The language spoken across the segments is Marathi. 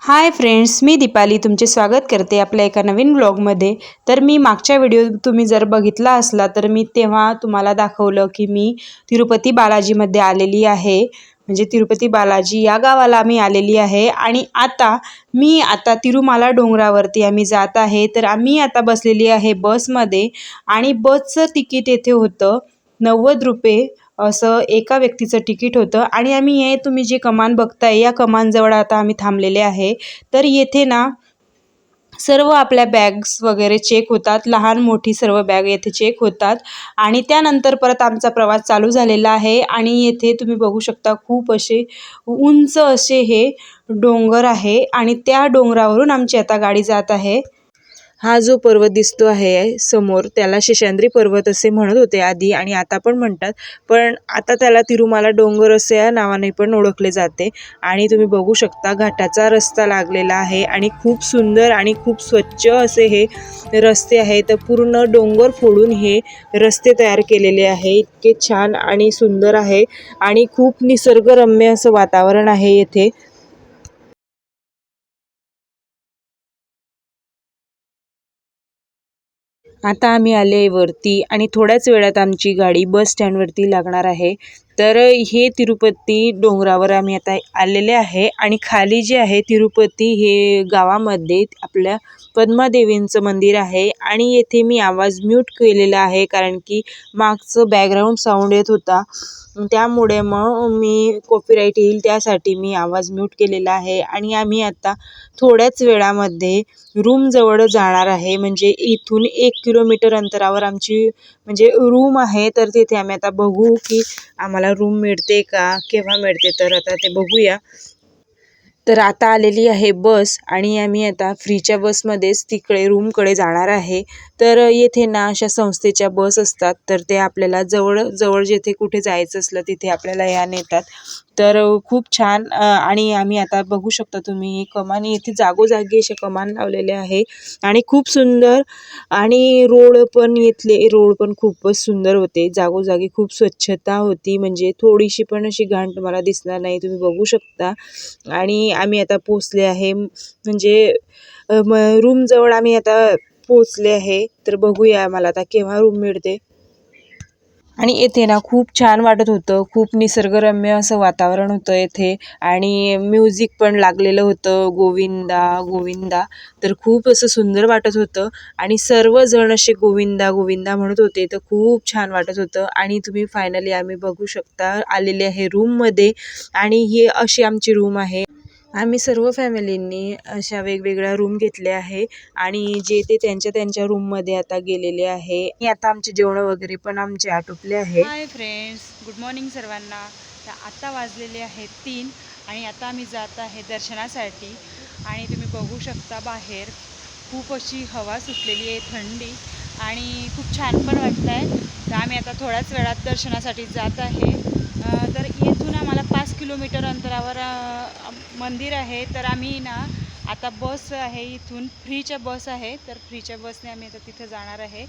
हाय फ्रेंड्स मी दीपाली तुमचे स्वागत करते आपल्या एका नवीन ब्लॉगमध्ये. तर मी मागच्या व्हिडिओ तुम्ही जर बघितला असला तर मी तेव्हा तुम्हाला दाखवलं की मी तिरुपती बालाजीमध्ये आलेली आहे. म्हणजे तिरुपती बालाजी या गावाला मी आलेली आहे. आणि आता मी आता तिरुमाला डोंगरावरती आम्ही जात आहे. तर आम्ही आता बसलेली आहे बसमध्ये. आणि बसचं तिकीट येथे होतं नव्वद रुपये असं एका व्यक्तीचं तिकीट होतं. आणि आम्ही हे तुम्ही जे कमान बघताय या कमानजवळ आता आम्ही थांबलेले आहे. तर येथे ना सर्व आपल्या बॅग्स वगैरे चेक होतात. लहान मोठी सर्व बॅग येथे चेक होतात. आणि त्यानंतर परत आमचा प्रवास चालू झालेला आहे. आणि येथे तुम्ही बघू शकता खूप असे उंच असे हे डोंगर आहे. आणि त्या डोंगरावरून आमची आता गाडी जात आहे. हा जो पर्वत दिसतो आहे समोर त्याला शेषाद्री पर्वत असे म्हणत होते आधी आणि आता पण म्हणतात. पण आता त्याला तिरुमाला डोंगर असे या नावाने पण ओळखले जाते. आणि तुम्ही बघू शकता घाटाचा रस्ता लागलेला आहे आणि खूप सुंदर आणि खूप स्वच्छ असे हे रस्ते आहे तर पूर्ण डोंगर फोडून हे रस्ते तयार केलेले आहे. इतके छान आणि सुंदर आहे आणि खूप निसर्गरम्य असं वातावरण आहे येथे. आता आम्ही आले वरती आणि थोड्याच वेळात आमची गाडी बस स्टँडवरती लागणार आहे. तर हे तिरुपती डोंगरावर आम्ही आता आलेले आहे आणि खाली जे आहे तिरुपती हे गावामध्ये आपल्या पद्मादेवींचं मंदिर आहे आणि येथे मी आवाज म्यूट केलेला आहे कारण की मागचं बॅकग्राऊंड साऊंड येत होता. त्यामुळे मग मी कॉपीराईट येईल त्यासाठी मी आवाज म्यूट केलेला आहे आणि आम्ही आता थोड्याच वेळामध्ये रूमजवळ जाणार आहे. म्हणजे इथून एक किलोमीटर अंतरावर आमची म्हणजे रूम आहे. तर तिथे आम्ही आता बघू की आम्हाला रूम मिळते का? केव्हा मिळते? तर आता ते बघूया. तर आता आलेली आहे बस आणि आम्ही आता फ्रीच्या बसमध्येच तिकडे रूमकडे जाणार आहे. तर येथे ना अशा संस्थेच्या बस असतात तर ते आपल्याला जवळ जवळ जेथे कुठे जायचं असलं तिथे आपल्याला या नेतात तर खूप छान आणि आम्ही आता बघू शकता तुम्ही कमानी कमान येथे जागोजागी असे कमान लावलेले आहे आणि खूप सुंदर आणि रोड पण इथले रोड पण खूपच सुंदर होते. जागोजागी खूप स्वच्छता होती. म्हणजे थोडीशी पण अशी घाण तुम्हाला दिसणार नाही तुम्ही बघू शकता. आणि आम्ही आता पोचले आहे. म्हणजे रूमजवळ आम्ही आता पोचले आहे. तर बघूया मला आता केव्हा रूम मिळते. आणि येथे ना खूप छान वाटत होतं. खूप निसर्गरम्य असं वातावरण होतं येथे. आणि म्युझिक पण लागलेलं होतं. गोविंदा गोविंदा. तर खूप असं सुंदर वाटत होतं. आणि सर्वजण असे गोविंदा गोविंदा म्हणत होते. तर खूप छान वाटत होतं. आणि तुम्ही फायनली आम्ही बघू शकता. आलेले आहे रूममध्ये आणि ही अशी आमची रूम आहे. आम्ही सर्व फॅमिलींनी अशा वेगवेगळ्या रूम घेतल्या आहे आणि जे ते त्यांच्या त्यांच्या रूममध्ये आता गेलेले आहे. आता आमचे जेवण वगैरे पण आमचे आटोपले आहे. हाय फ्रेंड्स गुड मॉर्निंग सर्वांना. तर आत्ता वाजलेले आहेत तीन आणि आता आम्ही जात आहे दर्शनासाठी. आणि तुम्ही बघू शकता बाहेर खूप अशी हवा सुटलेली आहे थंडी. आणि खूप छान पण वाटत आहे तर आम्ही आता थोड्याच वेळात दर्शनासाठी जात आहे. तर येथून आम्हाला पाच किलोमीटर अंतरावर मंदिर आहे तर आम्ही ना आता बस आहे इथून. फ्रीच्या बस आहे तर फ्रीच्या बसने आम्ही आता तिथं जाणार आहे.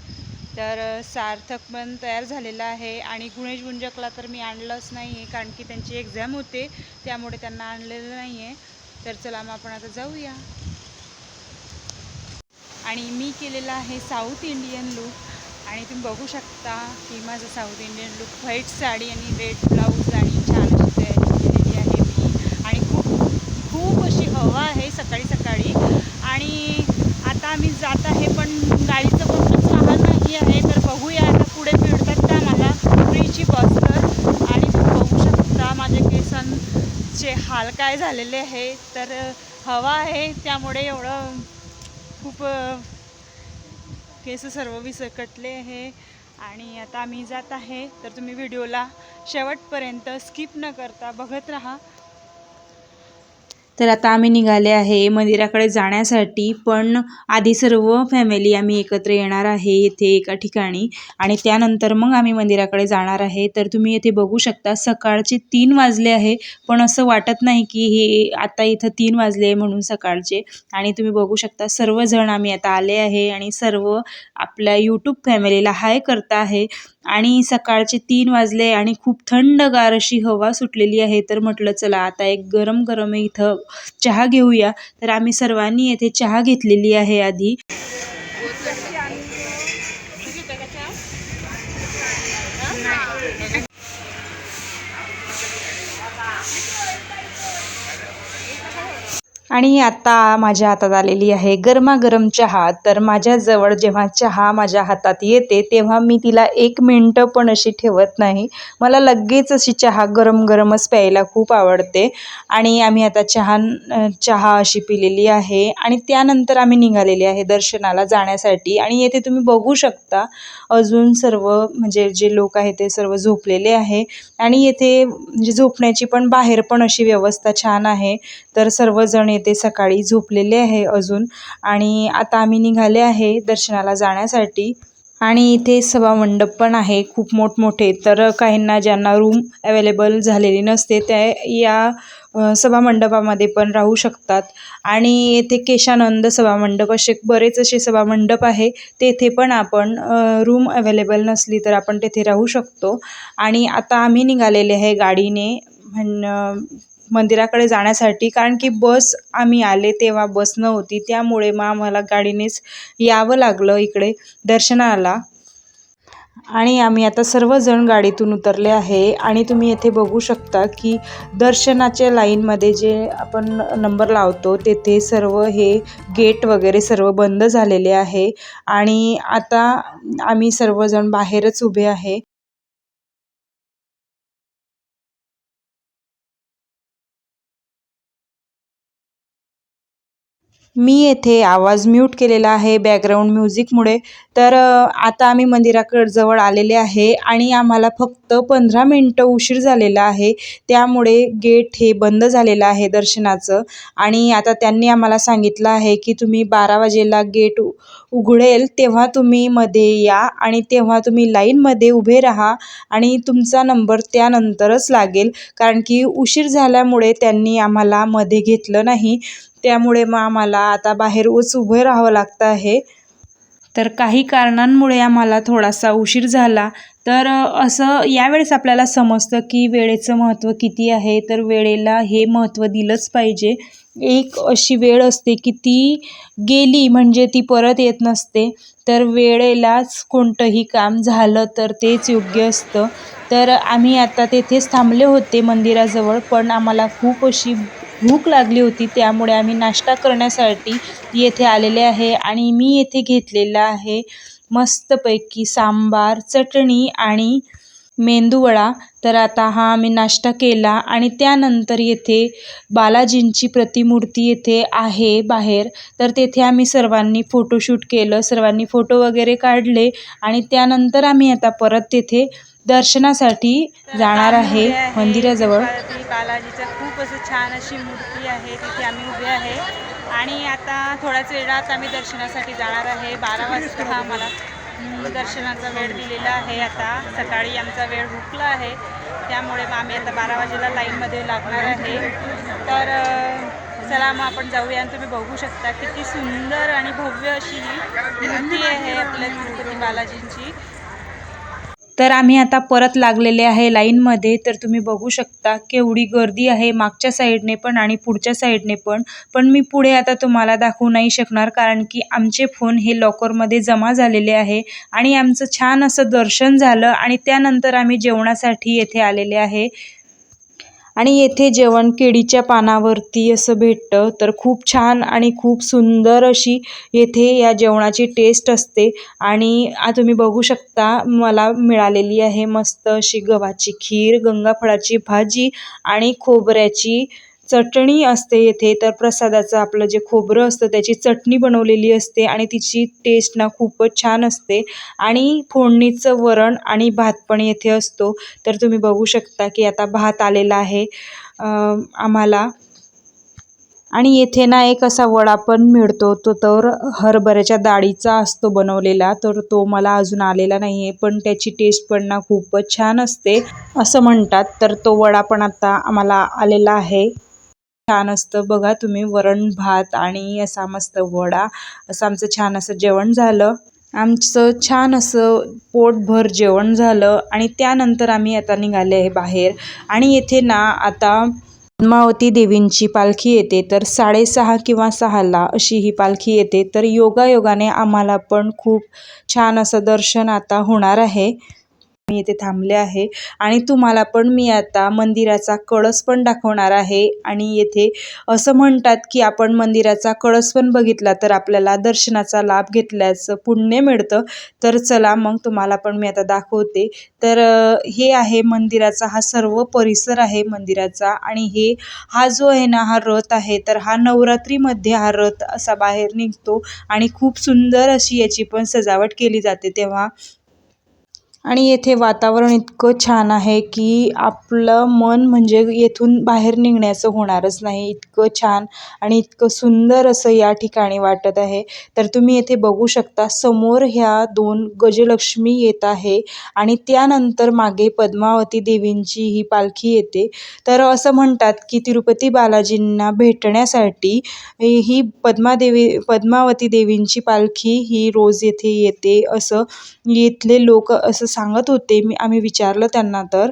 तर सार्थक पण तयार झालेला आहे आणि गुणेश गुंजकला तर मी आणलंच नाही आहे कारण की त्यांची एक्झाम होते त्यामुळे त्यांना आणलेलं नाही आहे तर चला मग आपण आता जाऊया. आणि मी केलेला आहे साऊथ इंडियन लुक आणि तुम्ही बघू शकता की माझं south Indian look white sari आणि रेड ब्लाऊज आणि छान अशी तयारी केलेली आहे मी आणि खूप खूप अशी हवा आहे सकाळी सकाळी. आणि आता आम्ही जात आहे पण गाडीचं कोणतंच वाहन नाही आहे. तर बघूया आता पुढे मिळतात का मला फ्रीची बस तर आणि बघू शकता माझ्या केसांचे हाल काय झालेले आहे. तर हवा आहे त्यामुळे एवढं खूप केस सर्व विसकटले आहे. आणि आता आम्ही जात आहे. तर तुम्ही व्हिडिओला शेवटपर्यंत स्किप न करता बघत राहा. तर आता आम्ही निघाले आहे मंदिराकडे जाण्यासाठी पण आधी सर्व फॅमिली आम्ही एकत्र येणार आहे येथे एका ठिकाणी. आणि त्यानंतर मग आम्ही मंदिराकडे जाणार आहे. तर तुम्ही येथे बघू शकता सकाळचे तीन वाजले आहे. पण असं वाटत नाही की हे आता इथं तीन वाजले आहे म्हणून सकाळचे. आणि तुम्ही बघू शकता सर्वजण आम्ही आता आले आहे. आणि सर्व आपल्या यूट्यूब फॅमिलीला हाय करता आहे. आणि सकाळचे तीन वाजले आणि खूप थंडगार अशी हवा सुटलेली आहे तर म्हटलं चला आता एक गरम गरम इथं चहा घेऊया. तर आम्ही सर्वांनी येथे चहा घेतलेली आहे आधी. आणि आता माझ्या हातात आलेली आहे गरमागरम चहा. तर माझ्याजवळ जेव्हा चहा माझ्या हातात येते तेव्हा मी तिला एक मिनटं पण अशी ठेवत नाही. मला लगेच अशी चहा गरम गरमच प्यायला खूप आवडते. आणि आम्ही आता चहा चहा अशी पिलेली आहे. आणि त्यानंतर आम्ही निघालेले आहे दर्शनाला जाण्यासाठी. आणि येथे तुम्ही बघू शकता अजून सर्व म्हणजे जे लोक आहेत ते सर्व झोपलेले आहे. आणि येथे म्हणजे झोपण्याची पण बाहेर पण अशी व्यवस्था छान आहे. तर सर्वजण ते सकाळी झोपलेले आहे अजून. आणि आता आम्ही निघाले आहे दर्शनाला जाण्यासाठी. आणि इथे सभामंडप पण आहे खूप मोठमोठे. तर काहींना ज्यांना रूम अवेलेबल झालेली नसते त्या या सभामंडपामध्ये पण राहू शकतात. आणि येथे केशानंद सभामंडप असे बरेच असे सभामंडप आहे. तेथे पण आपण रूम अवेलेबल नसली तर आपण तेथे राहू शकतो. आणि आता आम्ही निघालेले आहे गाडीने म्हण मंदिराकडे जाण्यासाठी. कारण की बस आम्ही आले तेव्हा बस नव्हती. त्यामुळे मग आम्हाला गाडीनेच यावं लागलं इकडे दर्शनाला. आणि आम्ही आता सर्वजण गाडीतून उतरले आहे. आणि तुम्ही येथे बघू शकता की दर्शनाच्या लाईनमध्ये जे आपण नंबर लावतो तेथे सर्व हे गेट वगैरे सर्व बंद झालेले आहे. आणि आता आम्ही सर्वजण बाहेरच उभे आहे. मी येथे आवाज म्यूट केलेला आहे बॅकग्राऊंड म्युझिकमुळे तर आता आम्ही मंदिराकड जवळ आलेले आहे आणि आम्हाला फक्त पंधरा मिनटं उशीर झालेला आहे. त्यामुळे गेट हे बंद झालेलं आहे दर्शनाचं. आणि आता त्यांनी आम्हाला सांगितलं आहे की तुम्ही बारा वाजेला गेट उघडेल तेव्हा तुम्ही मध्ये या आणि तेव्हा तुम्ही लाईनमध्ये उभे राहा आणि तुमचा नंबर त्यानंतरच लागेल. कारण की उशीर झाल्यामुळे त्यांनी आम्हाला मध्ये घेतलं नाही. त्यामुळे मग आम्हाला आता बाहेर उच उभं राहावं लागतं आहे. तर काही कारणांमुळे आम्हाला थोडासा उशीर झाला. तर असं यावेळेस आपल्याला समजतं की वेळेचं महत्त्व किती आहे. तर वेळेला हे महत्त्व दिलंच पाहिजे. एक अशी वेळ असते की ती गेली म्हणजे ती परत येत नसते. तर वेळेलाच कोणतंही काम झालं तर तेच योग्य असतं. तर आम्ही आता तेथेच थांबले होते मंदिराजवळ पण आम्हाला खूप अशी भूक लागली होती त्यामुळे आम्ही नाश्ता करण्यासाठी येथे आलेले आहे आणि मी येथे घेतलेला आहे मस्तपैकी सांबार चटणी आणि मेंदूवडा तर आता हा आम्ही नाश्ता केला आणि त्यानंतर येथे बालाजींची प्रतिमूर्ती येथे आहे बाहेर. तर तेथे आम्ही सर्वांनी फोटोशूट केलं सर्वांनी फोटो वगैरे काढले आणि त्यानंतर आम्ही आता परत तेथे दर्शनासाठी जाणार आहे मंदिराजवळ. बालाजीचं खूप असं छान अशी मूर्ती आहे तिथे आम्ही उभे आहे. आणि आता थोड्याच वेळात आम्ही दर्शनासाठी जाणार आहे. बारा वाजता हा आम्हाला दर्शनाचा वेळ दिलेला आहे आता. सकाळी आमचा वेळ हुकला आहे. त्यामुळे मग आम्ही आता बारा वाजेला लाईनमध्ये लागणार आहे. तर चला मग आपण जाऊया आणि तुम्ही बघू शकता किती सुंदर आणि भव्य अशी ही मूर्ती आहे आपल्या तिरुपती बालाजींची. तर आम्ही आता परत लागलेले आहे लाईनमध्ये. तर तुम्ही बघू शकता केवढी गर्दी आहे मागच्या साईडने पण आणि पुढच्या साईडने पण. पण मी पुढे आता तुम्हाला दाखवू नाही शकणार कारण की आमचे फोन हे लॉकरमध्ये जमा झालेले आहे आणि आमचं छान असं दर्शन झालं आणि त्यानंतर आम्ही जेवणासाठी येथे आलेले आहे. आणि येथे जेवण केळीच्या पानावरती असं भेटतं. तर खूप छान आणि खूप सुंदर अशी येथे या जेवणाची टेस्ट असते. आणि तुम्ही बघू शकता मला मिळालेली आहे मस्त अशी गव्हाची खीर गंगाफळाची भाजी आणि खोबऱ्याची चटणी असते येथे तर प्रसादाचं आपलं जे खोबरं असतं त्याची चटणी बनवलेली असते आणि तिची टेस्ट ना खूपच छान असते. आणि फोडणीचं वरण आणि भात पण येथे असतो. तर तुम्ही बघू शकता की आता भात आलेला आहे आम्हाला. आणि येथे ना एक असा वडा पण मिळतो तो तर हरभऱ्याच्या डाळीचा असतो बनवलेला तर तो मला अजून आलेला नाही आहे पण त्याची टेस्ट पण ना खूपच छान असते असं म्हणतात. तर तो वडा पण आता आम्हाला आलेला आहे. छान असतं. बघा तुम्ही वरण भात आणि असा मस्त वडा. असं आमचं छान असं जेवण झालं. आमचं छान असं पोटभर जेवण झालं आणि त्यानंतर आम्ही आता निघाले आहे बाहेर. आणि येथे ना आता पद्मावती देवींची पालखी येते. तर साडेसहा किंवा सहाला अशी ही पालखी येते. तर योगायोगाने आम्हाला पण खूप छान असं दर्शन आता होणार आहे. मी इथे थांबले आहे. आणि तुम्हाला पण मी आता मंदिराचा कळस पण दाखवणार आहे. आणि येथे असं म्हणतात की आपण मंदिराचा कळस पण बघितला तर आपल्याला दर्शनाचा लाभ घेतल्याचं पुण्य मिळतं. तर चला मग तुम्हाला पण मी आता दाखवते. तर हे आहे मंदिराचा हा सर्व परिसर आहे मंदिराचा. आणि हे हा जो आहे ना हा रथ आहे तर हा नवरात्रीमध्ये हा रथ असा बाहेर निघतो. आणि खूप सुंदर अशी याची पण सजावट केली जाते. तेव्हा आणि येथे वातावरण इतकं छान आहे की आपलं मन म्हणजे येथून बाहेर निघण्याचं होणारच नाही. इतकं छान आणि इतकं सुंदर असं या ठिकाणी वाटत आहे. तर तुम्ही येथे बघू शकता समोर ह्या दोन गजलक्ष्मी येत आहे आणि त्यानंतर मागे पद्मावती देवींची ही पालखी येते. तर असं म्हणतात की तिरुपती बालाजींना भेटण्यासाठी ही पद्मादेवी पद्मावती देवींची पालखी ही रोज येथे येते असं इथले लोक असं सांगत होते. मी आम्ही विचारलं त्यांना तर.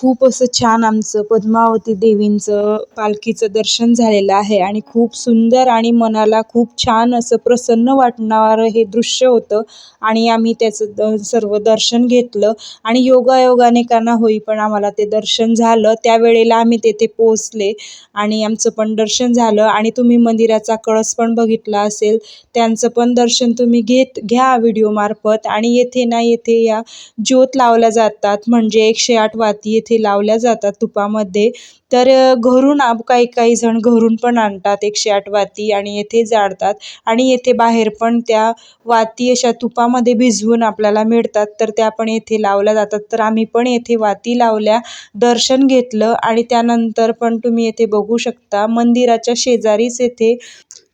खूप असं छान आमचं पद्मावती देवींचं पालखीचं दर्शन झालेलं आहे आणि खूप सुंदर आणि मनाला खूप छान असं प्रसन्न वाटणारं हे दृश्य होतं आणि आम्ही त्याचं द सर्व दर्शन घेतलं. आणि योगायोगाने का ना होई पण आम्हाला ते दर्शन झालं. त्यावेळेला आम्ही तेथे पोचले आणि आमचं पण दर्शन झालं. आणि तुम्ही मंदिराचा कळस पण बघितला असेल. त्यांचं पण दर्शन तुम्ही घेत घ्या व्हिडिओमार्फत आणि येथे ना येथे या ज्योत लावल्या जातात. म्हणजे एकशे आठ वाती येथे लावल्या जातात तुपामध्ये. तर घरून आप काही काही जण घरून पण आणतात एकशे आठ वाती आणि येथे जाळतात आणि येथे बाहेर पण त्या वाती अशा तुपामध्ये भिजवून आपल्याला मिळतात. तर त्या पण येथे लावल्या जातात. तर आम्ही पण येथे वाती लावल्या दर्शन घेतलं आणि त्यानंतर पण तुम्ही येथे बघू शकता मंदिराच्या शेजारीच येथे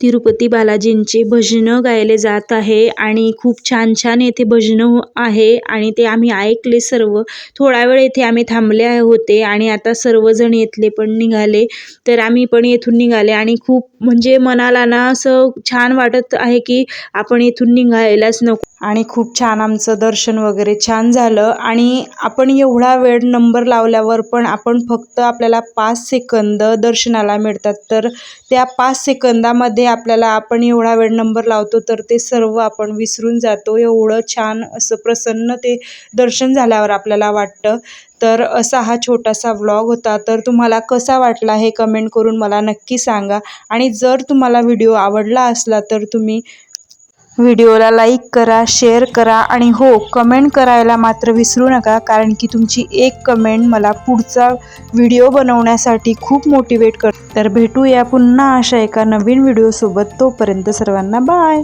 तिरुपती बालाजींचे भजनं गायले जात आहे आणि खूप छान छान येथे भजनं आहे आणि ते आम्ही ऐकले सर्व. थोडा वेळ येथे आम्ही थांबले होते आणि आता सर्वजण येथले पण निघाले तर आम्ही पण येथून निघाले आणि खूप म्हणजे मनाला ना असं छान वाटत आहे की आपण इथून निघायलाच नको. आणि खूप छान आमचं दर्शन वगैरे छान झालं आणि आपण एवढा वेळ नंबर लावल्यावर पण आपण फक्त आपल्याला पाच सेकंद दर्शनाला मिळतात. तर त्या पाच सेकंदामध्ये आपल्याला आपण एवढा वेळ नंबर लावतो तर ते सर्व आपण विसरून जातो. एवढं छान असं प्रसन्न ते दर्शन झाल्यावर आपल्याला वाटतं. तर असा हा छोटासा व्लॉग होता. तर तुम्हाला कसा वाटला हे कमेंट करून मला नक्की सांगा. आणि जर तुम्हाला व्हिडिओ आवडला असला तर तुम्ही व्हिडिओला लाईक करा शेअर करा आणि हो कमेंट करायला मात्र विसरू नका. कारण की तुमची एक कमेंट मला पुढचा व्हिडिओ बनवण्यासाठी खूप मोटिवेट कर तर भेटूया पुन्हा अशा एका नवीन व्हिडिओसोबत तोपर्यंत सर्वांना बाय